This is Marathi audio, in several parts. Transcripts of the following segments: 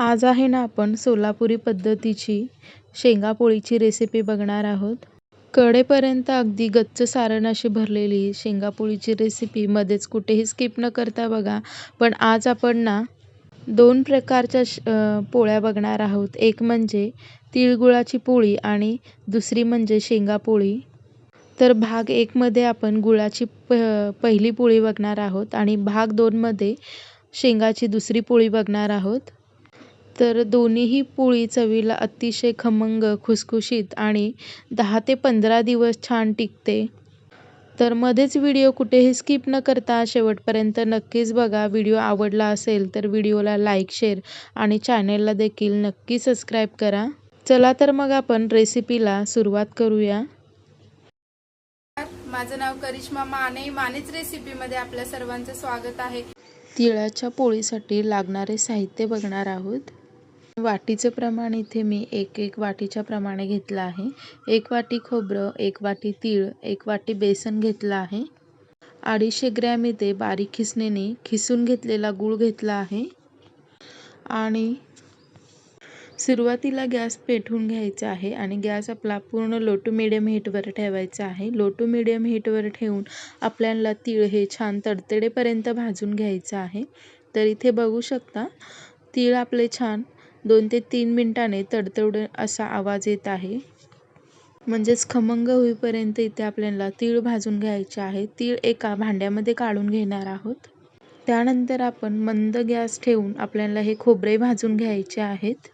आज आहे ना आपण सोलापुरी पद्धतीची शेंगापोळीची रेसिपी बघणार आहोत. कडेपर्यंत अगदी गच्च सारण अशी भरलेली शेंगापोळीची रेसिपी मध्येच कुठेही स्किप न करता बघा. पण आज आपण ना दोन प्रकारच्या श पोळ्या बघणार आहोत. एक म्हणजे तिळगुळाची पोळी आणि दुसरी म्हणजे शेंगापोळी. तर भाग एकमध्ये आपण गुळाची प पहिली पोळी बघणार आहोत आणि भाग दोनमध्ये शेंगाची दुसरी पोळी बघणार आहोत. तर दोन्हीही पोळी चवीला अतिशय खमंग खुसखुशीत आणि दहा ते पंधरा दिवस छान टिकते. तर मध्येच व्हिडिओ कुठेही स्किप न करता शेवटपर्यंत नक्कीच बघा. व्हिडिओ आवडला असेल तर व्हिडिओला लाईक शेअर आणि चॅनेलला देखील नक्की सबस्क्राईब करा. चला तर मग आपण रेसिपीला सुरुवात करूया. माझं नाव करिश्मा माने. मानेच रेसिपीमध्ये आपल्या सर्वांचं स्वागत आहे. तिळाच्या पोळीसाठी लागणारे साहित्य बघणार आहोत. वाटीचं प्रमाण इथे मी एक एक वाटीच्या प्रमाणे घेतलं आहे. एक वाटी खोबरं एक वाटी तीळ एक वाटी बेसन घेतलं आहे. अडीचशे ग्रॅम इथे बारीक खिसणीने खिसून घेतलेला गूळ घेतला आहे. आणि सुरुवातीला गॅस पेटवून घ्यायचा आहे आणि गॅस आपला पूर्ण लो टू मिडियम हीटवर ठेवायचा आहे. लो टू मिडियम हीटवर ठेवून आपल्याला तीळ हे छान तडतडेपर्यंत भाजून घ्यायचं आहे. तर इथे बघू शकता तीळ आपले छान दोन ते तीन मिनटाने तडतड असा आवाज येत आहे. म्हणजेच खमंग होईपर्यंत इथे आपल्याला तीळ भाजून घ्यायचे आहे. तीळ एका भांड्यामध्ये काढून घेणार आहोत. त्यानंतर आपण मंद गॅस ठेवून आपल्याला हे खोबरे भाजून घ्यायचे आहेत.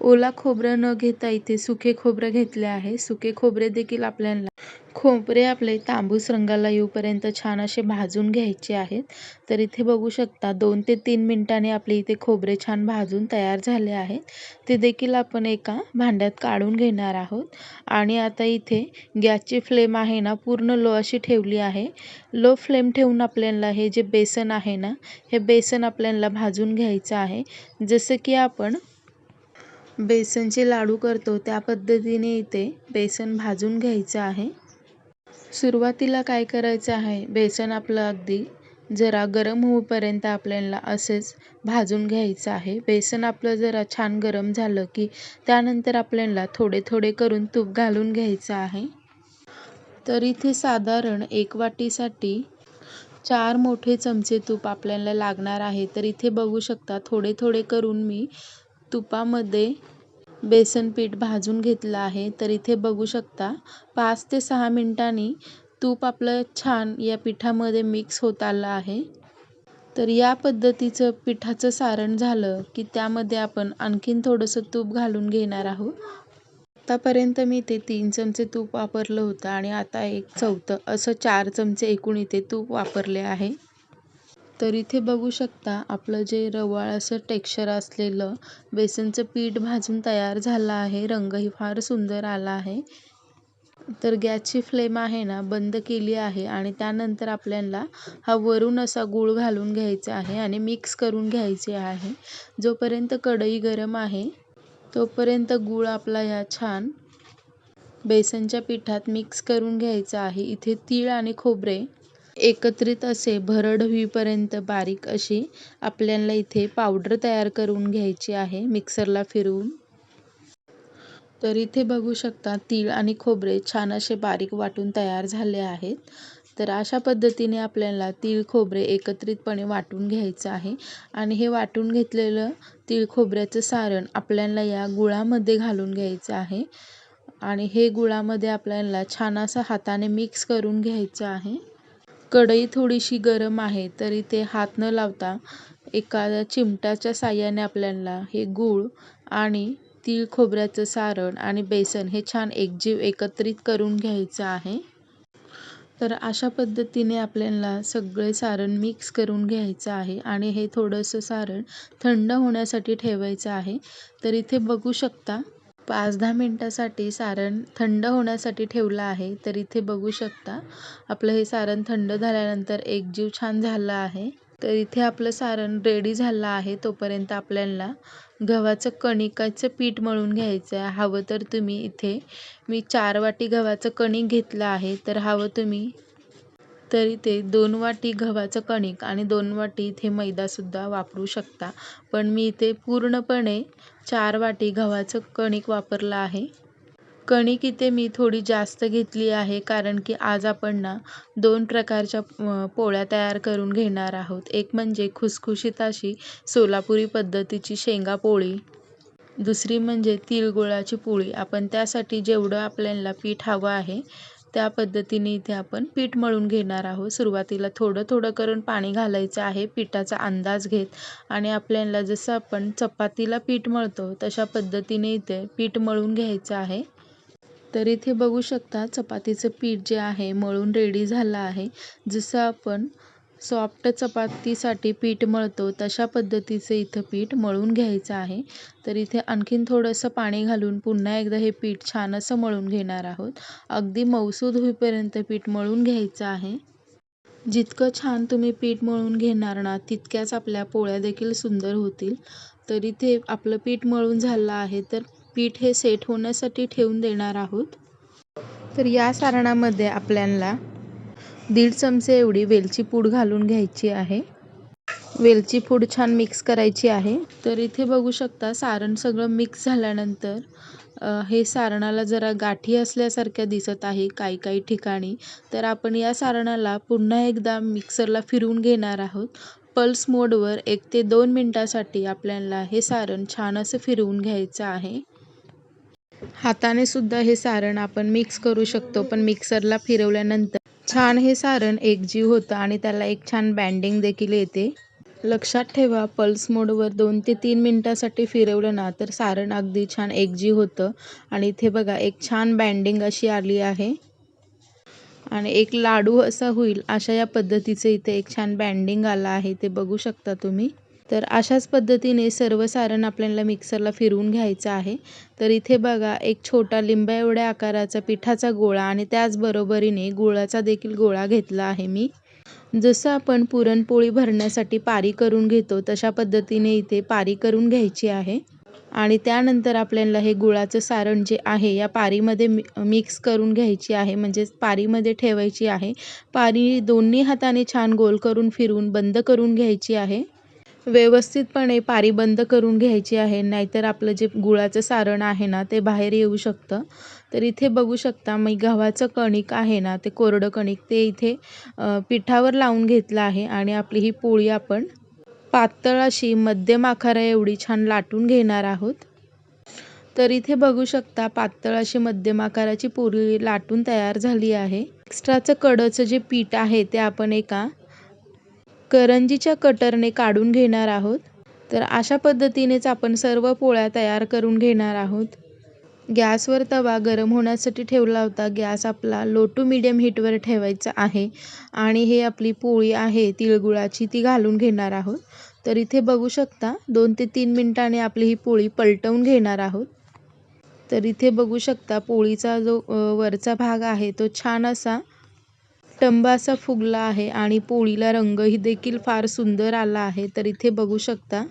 ओला खोबरं न घेता इथे सुके खोबरं घेतले आहे. सुके खोबरे देखील आपल्याला खोबरे आपले तांबूस रंगाला येऊपर्यंत छान असे भाजून घ्यायचे आहेत. तर इथे बघू शकता दोन ते तीन मिनिटांनी आपले इथे खोबरे छान भाजून तयार झाले आहेत. ते देखील आपण एका भांड्यात काढून घेणार आहोत. आणि आता इथे गॅसची फ्लेम आहे ना पूर्ण लो अशी ठेवली आहे. लो फ्लेम ठेवून आपल्याला हे जे बेसन आहे ना हे बेसन आपल्याला भाजून घ्यायचं आहे. जसं की आपण बेसनचे लाडू करतो त्या पद्धतीने इथे बेसन भाजून घ्यायचं आहे. सुरुवातीला काय करायचं आहे? बेसन आपलं अगदी जरा गरम होईपर्यंत आपल्याला असेच भाजून घ्यायचं आहे. बेसन आपलं जरा छान गरम झालं की त्यानंतर आपल्याला थोडे थोडे करून तूप घालून घ्यायचं आहे. तर इथे साधारण एक वाटीसाठी चार मोठे चमचे तूप आपल्याला लागणार आहे. तर इथे बघू शकता थोडे थोडे करून मी तुपामध्ये बेसन पीठ भाजून घेतलं आहे. तर इथे बघू शकता पाच ते सहा मिनटांनी तूप आपलं छान या पिठामध्ये मिक्स होत आलं आहे. तर या पद्धतीचं पिठाचं सारण झालं की त्यामध्ये आपण आणखीन थोडंसं तूप घालून घेणार आहोत. आत्तापर्यंत मी ते तीन चमचे तूप वापरलं होतं आणि आता एक चौथं असं चार चमचे एकूण इथे तूप वापरले आहे. तर इथे बघू शकता आपलं जे रवाळ असं टेक्स्चर असलेलं बेसनचं पीठ भाजून तयार झालं आहे. रंगही फार सुंदर आला आहे. तर गॅसची फ्लेम आहे ना बंद केली आहे आणि त्यानंतर आपल्याला हा वरून असा गूळ घालून घ्यायचा आहे आणि मिक्स करून घ्यायचे आहे. जोपर्यंत कढई गरम आहे तोपर्यंत गूळ आपला ह्या छान बेसनच्या पिठात मिक्स करून घ्यायचा आहे. इथे तीळ आणि खोबरे एकत्रित असे भरड होईपर्यंत बारीक अशी आपल्याला इथे पावडर तयार करून घ्यायची आहे मिक्सरला फिरवून. तर इथे बघू शकता तीळ आणि खोबरे छान असे बारीक वाटून तयार झाले आहेत. तर अशा पद्धतीने आपल्याला तीळ खोबरे एकत्रितपणे वाटून घ्यायचं आहे. आणि हे वाटून घेतलेलं तीळ खोबऱ्याचं सारण आपल्याला या गुळामध्ये घालून घ्यायचं आहे. आणि हे गुळामध्ये आपल्याला छान असं हाताने मिक्स करून घ्यायचं आहे. कढई थोडीशी गरम आहे तरी ते हात न लावता एखाद्या चिमट्याच्या साह्याने आपल्याला हे गूळ आणि तीळ खोबऱ्याचं सारण आणि बेसन हे छान एकजीव एकत्रित करून घ्यायचं आहे. तर अशा पद्धतीने आपल्याला सगळे सारण मिक्स करून घ्यायचं आहे आणि हे थोडंसं सारण थंड होण्यासाठी ठेवायचं आहे. तर इथे बघू शकता पाच दहा मिनटासाठी सारण थंड होण्यासाठी ठेवलं आहे तर इथे बघू शकता. आपलं हे सारण थंड झाल्यानंतर एक जीव छान झाला आहे. तर इथे आपलं सारण रेडी झालं आहे तोपर्यंत आपल्याला गव्हाचं कणिकाचं पीठ मळून घ्यायचं आहे हवं तर तुम्ही इथे मी चार वाटी गव्हाचं कणिक घेतलं आहे तर हवं तुम्ही तर इथे दोन वाटी गव्हाचं कणिक आणि दोन वाटी इथे मैदासुद्धा वापरू शकता. पण मी इथे पूर्णपणे चार वाटी गव्हाचं कणिक वापरलं आहे. कणिक इथे मी थोडी जास्त घेतली आहे कारण की आज आपण ना दोन प्रकारच्या पोळ्या तयार करून घेणार आहोत. एक म्हणजे खुसखुशीत अशी सोलापुरी पद्धतीची शेंगा पोळी. दुसरी म्हणजे तिळगुळाची पोळी. आपण त्यासाठी जेवढं आपल्याला पीठ हवं आहे त्या पद्धतीने इथे आपण पीठ मळून घेणार आहोत. सुरुवातीला थोडं थोडं करून पाणी घालायचं आहे. पिठाचा अंदाज घेत आणि आपल्याला जसं आपण चपातीला पीठ मळतो तशा पद्धतीने इथे पीठ मळून घ्यायचं आहे. तर इथे बघू शकता चपातीचं पीठ जे आहे मळून रेडी झालं आहे. जसं आपण सॉफ्ट चपातीसाठी पीठ मळतो. तशा पद्धतीचं इथं पीठ मळून घ्यायचं आहे. तर इथे आणखीन थोडंसं पाणी घालून पुन्हा एकदा हे पीठ छान असं मळून घेणार आहोत. अगदी मऊसूद होईपर्यंत पीठ मळून घ्यायचं आहे. जितकं छान तुम्ही पीठ मळून घेणार ना तितक्याच आपल्या पोळ्या देखील सुंदर होतील. तर इथे आपलं पीठ मळून झालं आहे तर पीठ हे सेट होण्यासाठी ठेवून देणार आहोत. तर या सारणामध्ये आपल्याला दीड चमचे एवढी वेलची पूड घालून घ्यायची आहे. वेलची पूड छान मिक्स करायची आहे. तर इथे बघू शकता सारण सगळं मिक्स झाल्यानंतर हे सारणाला जरा गाठी असल्यासारख्या दिसत आहे काही काही ठिकाणी. तर आपण या सारणाला पुन्हा एकदा मिक्सरला फिरवून घेणार आहोत. पल्स मोडवर एक ते दोन मिनटासाठी आपल्याला हे सारण छान असं फिरवून घ्यायचं आहे. हाताने सुद्धा हे सारण आपण मिक्स करू शकतो पण मिक्सरला फिरवल्यानंतर छान हे सारण एकजीव होतं आणि त्याला एक छान बँडिंग देखील येते. लक्षात ठेवा पल्स मोडवर दोन ते तीन मिनटासाठी फिरवलं ना तर सारण अगदी छान एकजीव होतं. आणि इथे बघा एक छान बँडिंग अशी आली आहे. आणि एक लाडू असा होईल अशा या पद्धतीचं इथे एक छान बँडिंग आलं आहे. ते बघू शकता तुम्ही. तर अशाच पद्धतीने सर्व सारण आपल्याला मिक्सरला फिरवून घ्यायचं आहे. तर इथे बघा एक छोटा लिंबा एवढ्या आकाराचा पिठाचा गोळा आणि त्याचबरोबरीने गुळाचा देखील गोळा घेतला आहे मी. जसं आपण पुरणपोळी भरण्यासाठी पारी करून घेतो तशा पद्धतीने इथे पारी करून घ्यायची आहे. आणि त्यानंतर आपल्याला हे गुळाचं सारण जे आहे या पारीमध्ये मि मिक्स करून घ्यायची आहे म्हणजेच पारीमध्ये ठेवायची आहे. पारी दोन्ही हाताने छान गोल करून फिरून बंद करून घ्यायची आहे. व्यवस्थितपणे पारी बंद करून घ्यायची आहे. नाहीतर आपलं जे गुळाचं सारण आहे ना ते बाहेर येऊ शकतं. तर इथे बघू शकता मी गव्हाचं कणिक आहे ना ते कोरडं कणिक ते इथे पिठावर लावून घेतलं आहे आणि आपली ही पोळी आपण पातळ अशी मध्यम आकारा एवढी छान लाटून घेणार आहोत. तर इथे बघू शकता पातळ अशी मध्यम आकाराची पोळी लाटून तयार झाली आहे. एक्स्ट्राचं कडचं जे पीठ आहे ते आपण एका करंजीच्या कटरने काढून घेणार आहोत. तर अशा पद्धतीनेच आपण सर्व पोळ्या तयार करून घेणार आहोत. गॅसवर तवा गरम होण्यासाठी ठेवला होता. गॅस आपला लो टू मिडियम हीटवर ठेवायचा आहे. आणि हे आपली पोळी आहे तिळगुळाची ती घालून घेणार आहोत. तर इथे बघू शकता दोन ते तीन मिनटाने आपली ही पोळी पलटवून घेणार आहोत. तर इथे बघू शकता पोळीचा जो वरचा भाग आहे तो छान असा टंब असा फुगला आहे आणि पोळीला रंगही देखील फार सुंदर आला आहे. तर इथे बघू शकता.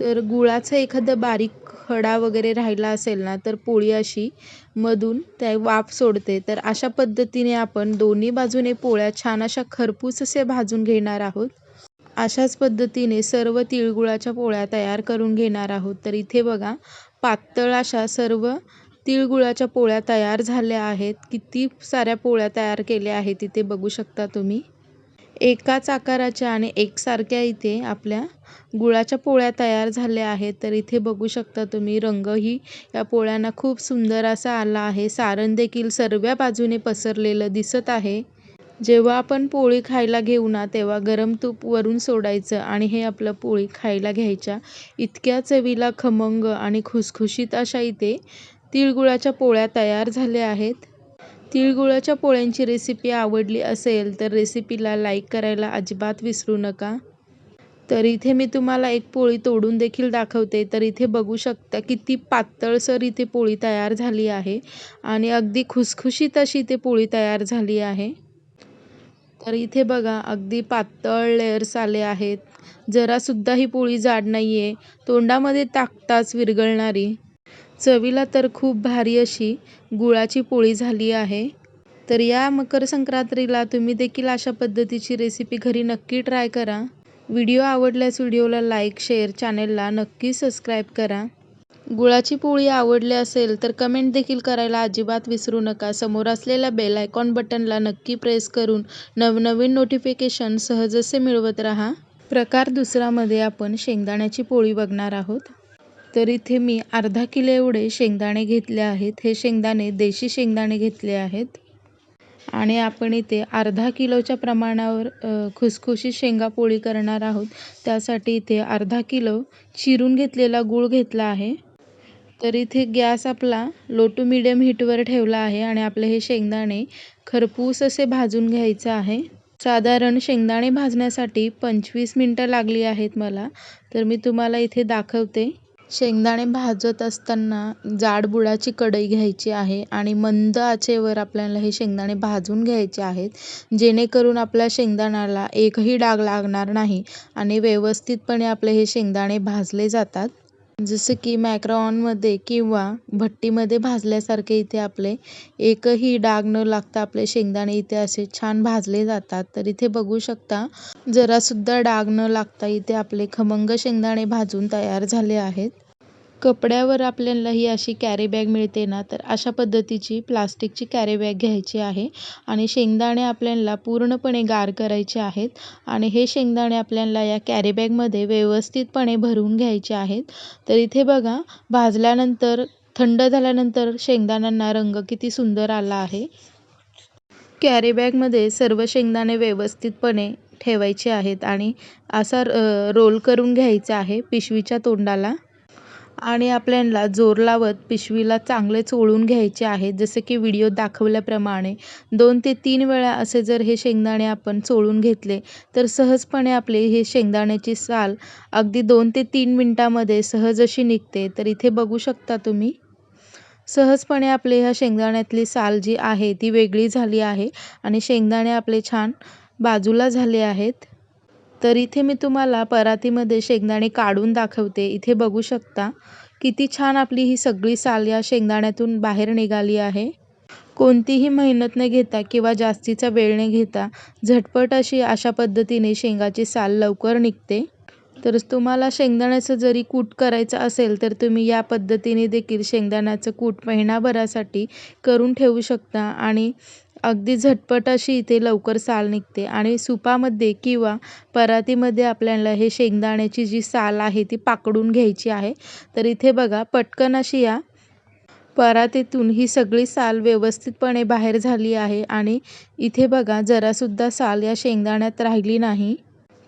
तर गुळाचा एखादा बारीक खडा वगैरे राहिला असेल ना तर पोळी अशी मधून त्या वाफ सोडते. तर अशा पद्धतीने आपण दोन्ही बाजूने पोळ्या छान अशा खरपूस असे भाजून घेणार आहोत. अशाच पद्धतीने सर्व तिळगुळाच्या पोळ्या तयार करून घेणार आहोत. तर इथे बघा पातळ अशा सर्व तिळगुळाच्या पोळ्या तयार झाल्या आहेत. किती साऱ्या पोळ्या तयार केल्या आहेत तिथे बघू शकता तुम्ही. एकाच आकाराच्या आणि एकसारख्या इथे आपल्या गुळाच्या पोळ्या तयार झाल्या आहेत. तर इथे बघू शकता तुम्ही रंगही या पोळ्यांना खूप सुंदर असा आला आहे. सारण देखील सर्व्या बाजूने पसरलेलं दिसत आहे. जेव्हा आपण पोळी खायला घेऊ ना तेव्हा गरम तूप वरून सोडायचं आणि हे आपलं पोळी खायला घ्यायच्या. इतक्या चवीला खमंग आणि खुसखुशीत अशा इथे तिळगुळाच्या पोळ्या तयार झाल्या आहेत. तिळगुळाच्या पोळ्यांची रेसिपी आवडली असेल तर रेसिपीला लाईक करायला अजिबात विसरू नका. तर इथे मी तुम्हाला एक पोळी तोडून देखील दाखवते. तर इथे बघू शकता किती पातळसर इथे पोळी तयार झाली आहे आणि अगदी खुसखुशीत अशी इथे पोळी तयार झाली आहे. तर इथे बघा अगदी पातळ लेअर्स आले आहेत. जरासुद्धा ही पोळी जाड नाही आहे तोंडामध्ये टाकताच विरघळणारी. चवीला तर खूप भारी अशी गुळाची पोळी झाली आहे. तर या मकर संक्रांतीला तुम्ही देखील अशा पद्धतीची रेसिपी घरी नक्की ट्राय करा. व्हिडिओ आवडल्यास व्हिडिओला लाईक शेअर चॅनेलला नक्की सबस्क्राईब करा. गुळाची पोळी आवडली असेल तर कमेंट देखील करायला अजिबात विसरू नका. समोर असलेल्या बेल आयकॉन बटनला नक्की प्रेस करून नवनवीन नोटिफिकेशन सहजसे मिळवत राहा. प्रकार दुसरामध्ये आपण शेंगदाण्याची पोळी बघणार आहोत. तर इथे मी अर्धा किलो एवढे शेंगदाणे घेतले आहेत. हे शेंगदाणे देशी शेंगदाणे घेतले आहेत. आणि आपण इथे अर्धा किलोच्या प्रमाणावर खुसखुशीत शेंगा पोळी करणार आहोत. त्यासाठी इथे अर्धा किलो चिरून घेतलेला गूळ घेतला आहे. तर इथे गॅस आपला लो टू मिडियम हीटवर ठेवला आहे आणि आपले हे शेंगदाणे खरपूस असे भाजून घ्यायचं आहे. साधारण शेंगदाणे भाजण्यासाठी पंचवीस मिनटं लागली आहेत मला. तर मी तुम्हाला इथे दाखवते. शेंगदाणे भाजत असताना जाड बुडाची कढई घ्यायची आहे आणि मंद आचेवर आपल्याला हे शेंगदाणे भाजून घ्यायचे आहेत. जेणेकरून आपल्या शेंगदाण्याला एकही डाग लागणार नाही आणि व्यवस्थितपणे आपले हे शेंगदाणे भाजले जातात. जसं की मॅक्रॉनमध्ये किंवा भट्टीमध्ये भाजल्यासारखे इथे आपले एकही डाग न लागता आपले शेंगदाणे इथे असे छान भाजले जातात. तर इथे बघू शकता जरासुद्धा डाग न लागता इथे आपले खमंग शेंगदाणे भाजून तयार झाले आहेत. कपड्यावर आपल्याला ही अशी कॅरी बॅग मिळते ना तर अशा पद्धतीची प्लास्टिकची कॅरी बॅग घ्यायची आहे. आणि शेंगदाणे आपल्याला पूर्णपणे गार करायचे आहेत. आणि हे शेंगदाणे आपल्याला या कॅरी बॅगमध्ये व्यवस्थितपणे भरून घ्यायचे आहेत. तर इथे बघा भाजल्यानंतर थंड झाल्यानंतर शेंगदाण्यांना रंग किती सुंदर आला आहे. कॅरी बॅगमध्ये सर्व शेंगदाणे व्यवस्थितपणे ठेवायचे आहेत. आणि असा रोल करून घ्यायचा आहे पिशवीच्या तोंडाला. आणि आपल्याला जोर लावत पिशवीला चांगले चोळून घ्यायचे आहे. जसे की व्हिडिओ दाखवल्याप्रमाणे दोन ते तीन वेळा असे जर हे शेंगदाणे आपण चोळून घेतले तर सहजपणे आपले हे शेंगदाण्याची साल अगदी दोन ते तीन मिनटामध्ये सहज अशी निघते. तर इथे बघू शकता तुम्ही. सहजपणे आपले ह्या शेंगदाण्यातली साल जी आहे ती वेगळी झाली आहे आणि शेंगदाणे आपले छान बाजूला झाले आहेत. तर इथे मी तुम्हाला परातीमध्ये शेंगदाणे काढून दाखवते. इथे बघू शकता किती छान आपली ही सगळी साल या शेंगदाण्यातून बाहेर निघाली आहे. कोणतीही मेहनत न घेता किंवा जास्तीचा वेळ न घेता झटपट अशी अशा पद्धतीने शेंगाची साल लवकर निघते. तर तुम्हाला शेंगदाण्याचं जरी कूट करायचं असेल तर तुम्ही या पद्धतीने देखील शेंगदाण्याचं कूट महिनाभरासाठी करून ठेवू शकता आणि अगदी झटपट अशी इथे लवकर साल निघते आणि सुपामध्ये किंवा परातीमध्ये आपल्याला हे शेंगदाण्याची जी साल आहे ती पाकडून घ्यायची आहे. तर इथे बघा पटकन अशी या परातीतून ही सगळी साल व्यवस्थितपणे बाहेर झाली आहे आणि इथे बघा जरासुद्धा साल या शेंगदाण्यात राहिली नाही.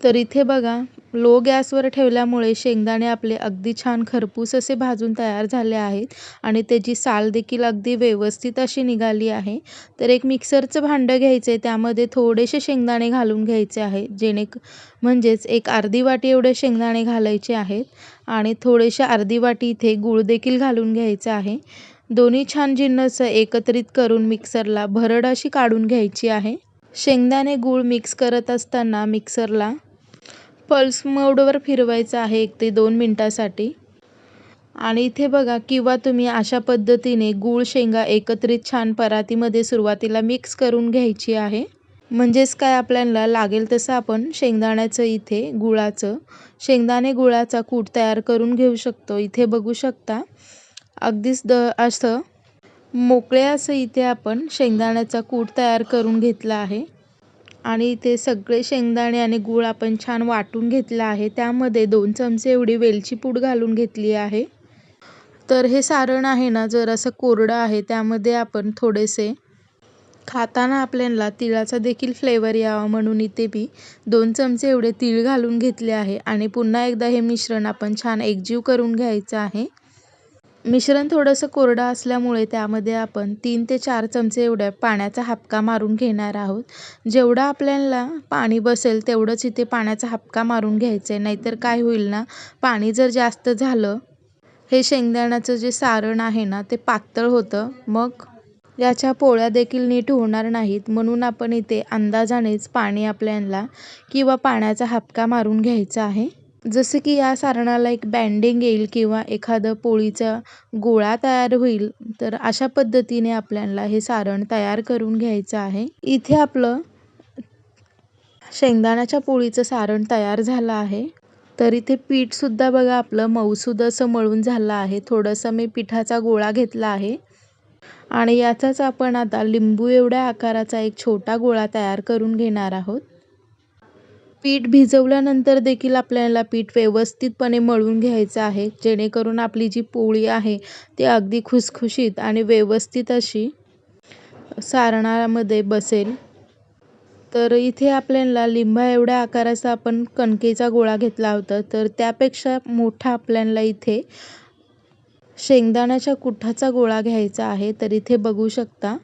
तर इथे बघा लो गॅसवर ठेवल्यामुळे शेंगदाणे आपले अगदी छान खरपूस असे भाजून तयार झाले आहेत आणि त्याची साल देखील अगदी व्यवस्थित अशी निघाली आहे. तर एक मिक्सरचं भांडं घ्यायचं आहे त्यामध्ये थोडेसे शेंगदाणे घालून घ्यायचे आहे जेणे म्हणजेच एक अर्धी वाटी एवढे शेंगदाणे घालायचे आहेत आणि थोडेसे अर्धी वाटी इथे गूळ देखील घालून घ्यायचं आहे. दोन्ही छान जिन्नस एकत्रित करून मिक्सरला भरड अशी काढून घ्यायची आहे. शेंगदाणे गूळ मिक्स करत असताना मिक्सरला पल्स मोडवर फिरवायचं आहे एक ते दोन मिनटासाठी. आणि इथे बघा किंवा तुम्ही अशा पद्धतीने गूळ शेंगा एकत्रित छान परातीमध्ये सुरुवातीला मिक्स करून घ्यायची आहे. म्हणजेच काय आपल्याला लागेल तसं आपण शेंगदाण्याचं इथे गुळाचं शेंगदाणे गुळाचा कूट तयार करून घेऊ शकतो. इथे बघू शकता अगदीच द असं मोकळे असं इथे आपण शेंगदाण्याचा कूट तयार करून घेतला आहे. आणि ते सगळे शेंगदाणे आणि गूळ आपण छान वाटून घेतला आहे. त्यामध्ये दोन चमचे एवढी वेलची पूड घालून घेतली आहे. तर हे सारण आहे ना जरासं कोरडं आहे त्यामध्ये आपण थोडेसे खाताना आपल्याला तिळाचा देखील फ्लेवर यावा म्हणून इथे मी दोन चमचे एवढे तीळ घालून घेतले आहे. आणि पुन्हा एकदा हे मिश्रण आपण छान एकजीव करून घ्यायचं आहे. मिश्रण थोडंसं कोरडं असल्यामुळे त्यामध्ये आपण तीन ते चार चमचे एवढ्या पाण्याचा हापका मारून घेणार आहोत. जेवढं आपल्याला पाणी बसेल तेवढंच इथे पाण्याचा हापका मारून घ्यायचं आहे नाहीतर काय होईल ना पाणी जर जास्त झालं हे शेंगदाण्याचं जे सारण आहे ना ते पातळ होतं. मग याच्या पोळ्या देखील नीट होणार नाहीत. म्हणून आपण इथे अंदाजानेच पाणी आपल्याला किंवा पाण्याचा हापका मारून घ्यायचा आहे. जसं की या सारणाला एक बँडिंग येईल किंवा एखादं पोळीचा गोळा तयार होईल तर अशा पद्धतीने आपल्याला हे सारण तयार करून घ्यायचं आहे. इथे आपलं शेंगदाण्याच्या पोळीचं सारण तयार झालं आहे. तर इथे पीठसुद्धा बघा आपलं मऊसूद असं मळून झालं आहे. थोडंसं मी पिठाचा गोळा घेतला आहे. आणि याचाच आपण आता लिंबू एवढ्या आकाराचा एक छोटा गोळा तयार करून घेणार आहोत. पीठ भिजवल्यानंतर देखील आपल्याला पीठ व्यवस्थितपणे मळून घ्यायचं आहे. जेणेकरून आपली जी पोळी आहे ती अगदी खुसखुशीत आणि व्यवस्थित अशी सारणामध्ये बसेल. तर इथे आपल्याला लिंबा एवढ्या आकाराचा आपण कणकेचा गोळा घेतला होता. तर त्यापेक्षा मोठा आपल्याला इथे शेंगदाण्याच्या कुठाचा गोळा घ्यायचा आहे. तर इथे बघू शकता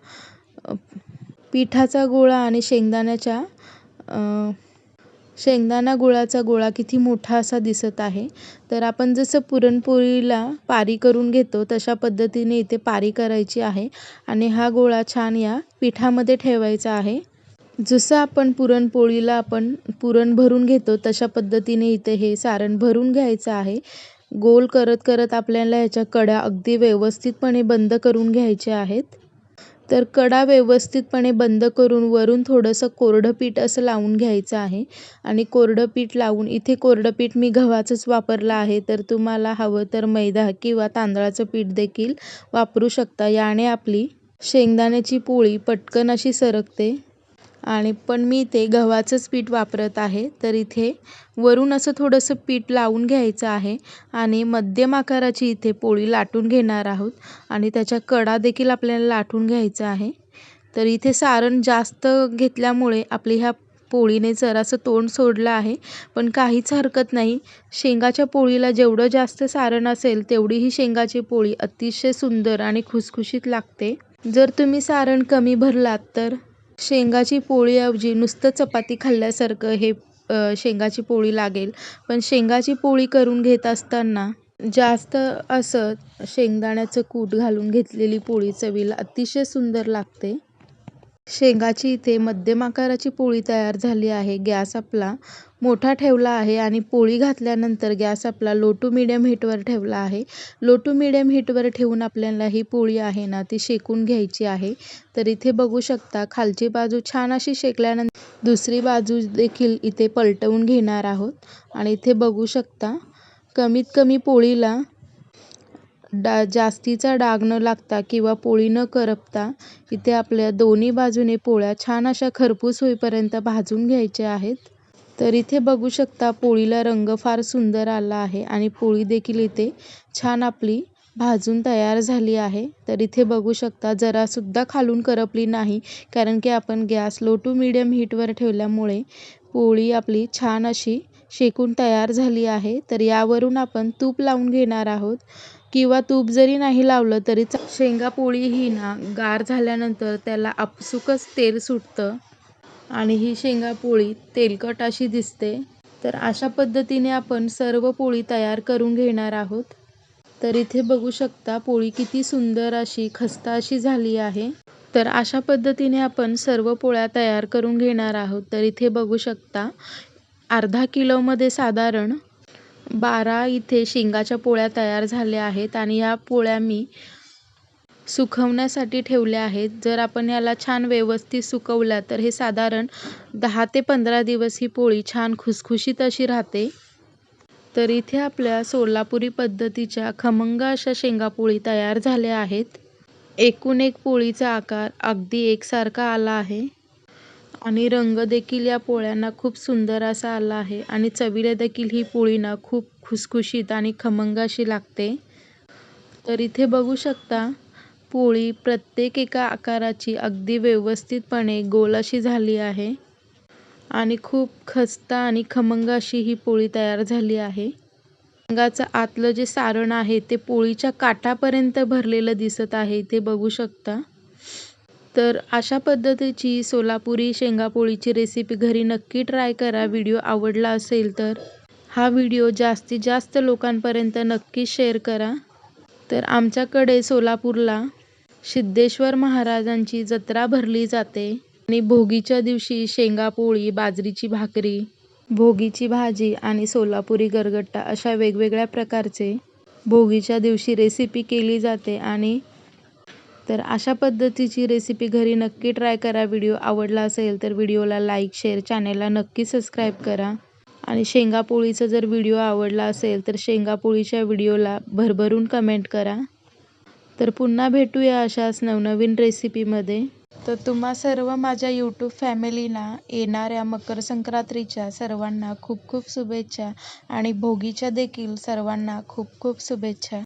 पिठाचा गोळा आणि शेंगदाण्याच्या शेंगदाणा गुळाचा गोळा किती मोठा असा दिसत आहे. तर आपण जसं पुरणपोळीला पारी करून घेतो तशा पद्धतीने इथे पारी करायची आहे आणि हा गोळा छान या पिठामध्ये ठेवायचा आहे. जसं आपण पुरणपोळीला आपण पुरण भरून घेतो तशा पद्धतीने इथे हे सारण भरून घ्यायचं आहे. गोल करत करत आपल्याला ह्याच्या कड्या अगदी व्यवस्थितपणे बंद करून घ्यायच्या आहेत. तर कडा व्यवस्थितपणे बंद करून वरून थोडंसं कोरडं पीठ असं लावून घ्यायचं आहे. आणि कोरडं पीठ लावून इथे कोरडं पीठ मी गव्हाचंच वापरलं आहे तर तुम्हाला हवं तर मैदा किंवा तांदळाचं पीठ देखील वापरू शकता. याने आपली शेंगदाण्याची पोळी पटकन अशी सरकते. आणि पण मी इथे गव्हाचंच पीठ वापरत आहे. तर इथे वरून असं थोडंसं पीठ लावून घ्यायचं आहे आणि मध्यम आकाराची इथे पोळी लाटून घेणार आहोत. आणि त्याच्या कडा देखील आपल्याला लाटून घ्यायचं आहे. तर इथे सारण जास्त घेतल्यामुळे आपली ह्या पोळीने जरासं तोंड सोडलं आहे. पण काहीच हरकत नाही. शेंगाच्या पोळीला जेवढं जास्त सारण असेल तेवढी ही शेंगाची पोळी अतिशय सुंदर आणि खुसखुशीत लागते. जर तुम्ही सारण कमी भरलात तर शेंगाची पोळीऐवजी नुसतं चपाती खाल्ल्यासारखं हे शेंगाची पोळी लागेल. पण शेंगाची पोळी करून घेत असताना जास्त असं शेंगदाण्याचं कूट घालून घेतलेली पोळी चवीला अतिशय सुंदर लागते. शेंगाची इथे मध्यम आकाराची पोळी तयार झाली आहे. गॅस आपला मोठा ठेवला आहे आणि पोळी घातल्यानंतर गॅस आपला लो टू मिडियम हीटवर ठेवला आहे. लो टू मिडियम हीटवर ठेवून आपल्याला ही पोळी आहे ना ती शेकून घ्यायची आहे. तर इथे बघू शकता खालची बाजू छान अशी शेकल्यानंतर दुसरी बाजू देखील इथे पलटवून घेणार आहोत. आणि इथे बघू शकता कमीत कमी पोळीला डा जास्तीचा डाग न लागता किंवा पोळी न करपता इथे आपल्या दोन्ही बाजूने पोळ्या छान अशा खरपूस होईपर्यंत भाजून घ्यायच्या आहेत. तर इथे बघू शकता पोळीला रंग फार सुंदर आला आहे आणि पोळी देखील इथे छान आपली भाजून तयार झाली आहे. तर इथे बघू शकता जरासुद्धा खालून करपली नाही कारण की आपण गॅस लो टू मिडियम हीटवर ठेवल्यामुळे पोळी आपली छान अशी शेकून तयार झाली आहे. तर यावरून आपण तूप लावून घेणार आहोत. किंवा तूप जरी नाही लावलं तरी शेंगा पोळी ही ना गार झाल्यानंतर त्याला आपसुकच तेल सुटतं. आणि ही शेंगा पोळी तेलकट अशी दिसते. तर अशा पद्धतीने आपण सर्व पोळी तयार करून घेणार आहोत. तर इथे बघू शकता पोळी किती सुंदर अशी खस्ता अशी झाली आहे. तर अशा पद्धतीने आपण सर्व पोळ्या तयार करून घेणार आहोत. तर इथे बघू शकता अर्धा किलोमध्ये साधारण बारा इथे शेंगाच्या पोळ्या तयार झाल्या आहेत आणि या पोळ्या मी सुकवण्यासाठी ठेवल्या आहेत. जर आपण याला छान व्यवस्थित सुकवल्या तर हे साधारण दहा ते पंधरा दिवस ही पोळी छान खुसखुशीत अशी राहते. तर इथे आपल्या सोलापुरी पद्धतीच्या खमंग अशा शेंगापोळी तयार झाल्या आहेत. एकूण एक पोळीचा आकार अगदी एकसारखा आला आहे. आणि रंग देखील या पोळ्यांना खूप सुंदर असा आला आहे. आणि चवीला देखील ही पोळी ना खूप खुसखुशीत आणि खमंग अशी लागते. तर इथे बघू शकता पोळी प्रत्येक एका आकाराची अगदी व्यवस्थितपणे गोल अशी झाली आहे. आणि खूप खस्ता आणि खमंग अशी ही पोळी तयार झाली आहे. रंगाचं आतलं जे सारण आहे ते पोळीच्या काठापर्यंत भरलेलं दिसत आहे. इथे बघू शकता. तर अशा पद्धतीची सोलापुरी शेंगापोळीची रेसिपी घरी नक्की ट्राय करा. व्हिडिओ आवडला असेल तर. हा व्हिडिओ जास्तीत जास्त लोकांपर्यंत नक्की शेअर करा. तर आमच्याकडे सोलापूरला सिद्धेश्वर महाराजांची जत्रा भरली जाते. आणि भोगीच्या दिवशी शेंगापोळी बाजरीची भाकरी भोगीची भाजी आणि सोलापुरी गरगट्टा अशा वेगवेगळ्या प्रकारचे भोगीच्या दिवशी रेसिपी केली जाते. आणि तर अशा पद्धतीची रेसिपी घरी नक्की ट्राय करा. व्हिडिओ आवडला असेल तर व्हिडिओला लाईक शेअर चॅनेलला नक्की सबस्क्राईब करा. आणि शेंगापोळीचा जर व्हिडिओ आवडला असेल तर शेंगापोळीच्या व्हिडिओला भरभरून कमेंट करा. तर पुन्हा भेटूया अशाच नवनवीन रेसिपीमध्ये तर तुम्हा सर्व माझ्या यूट्यूब फॅमिलीला येणाऱ्या मकर संक्रांतीच्या सर्वांना खूप खूप शुभेच्छा आणि भोगीच्या देखील सर्वांना खूप खूप शुभेच्छा.